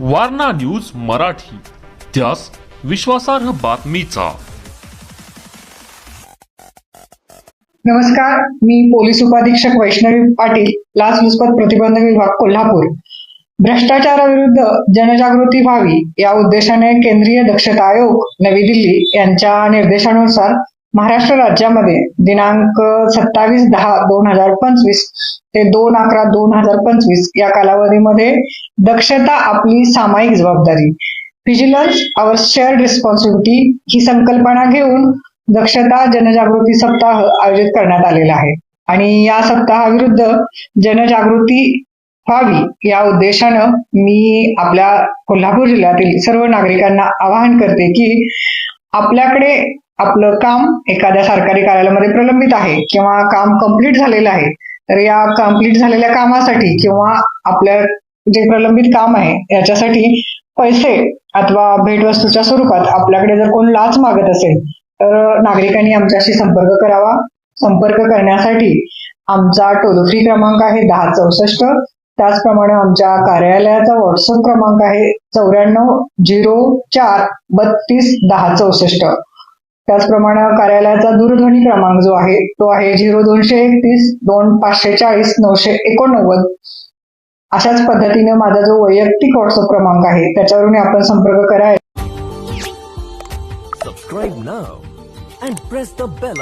Warna news Marathi त्यास विश्वासार्ह बातमीचा. नमस्कार मी पोलीस उपाधीक्षक वैष्णवी पाटील लाच लुचपत प्रतिबंध विभाग कोल्हापूर. भ्रष्टाचाराविरुद्ध जनजागृती व्हावी या उद्देशाने केंद्रीय दक्षता आयोग नवी दिल्ली यांच्या निर्देशानुसार महाराष्ट्र राज्यामध्ये दिनांक सत्तावीस दहा दोन हजार पंचवीस ते दोन अकरा दोन हजार पंचवीस या कालावधीमध्ये दक्षता आपली सामायिक जबाबदारी. व्हिजिलन्स अवर शेअर्ड रिस्पॉन्सिबिलिटी ही संकल्पना घेऊन दक्षता जनजागृती सप्ताह आयोजित करण्यात आलेला आहे. आणि या सप्ताहाविरुद्ध जनजागृती व्हावी या उद्देशानं मी आपल्या कोल्हापूर जिल्ह्यातील सर्व नागरिकांना आवाहन करते की आपल्याकडे आपलं काम एखाद्या सरकारी कार्यालयामध्ये प्रलंबित आहे किंवा काम कंप्लीट झालेलं आहे तर या कंप्लीट झालेल्या कामासाठी किंवा आपल्या जे प्रलंबित काम आहे याच्यासाठी पैसे अथवा भेटवस्तूच्या स्वरूपात आपल्याकडे जर कोण लाच मागत असेल तर नागरिकांनी आमच्याशी संपर्क करावा. संपर्क करण्यासाठी आमचा टोल फ्री क्रमांक आहे दहा चौसष्ट त्याचप्रमाणे आमच्या कार्यालयाचा व्हॉट्सअप क्रमांक आहे चौऱ्याण्णव झिरो चार बत्तीस दहा चौसष्ट. त्याचप्रमाणे कार्यालयाचा दूरध्वनी क्रमांक जो आहे तो आहे झिरो दोनशे एकतीस दोन पाचशे चाळीस नऊशे एकोणनव्वद. अशाच पद्धतीने माझा जो वैयक्तिक व्हॉट्सअप क्रमांक आहे त्याच्यावरून आपण संपर्क करा Subscribe now and press the bell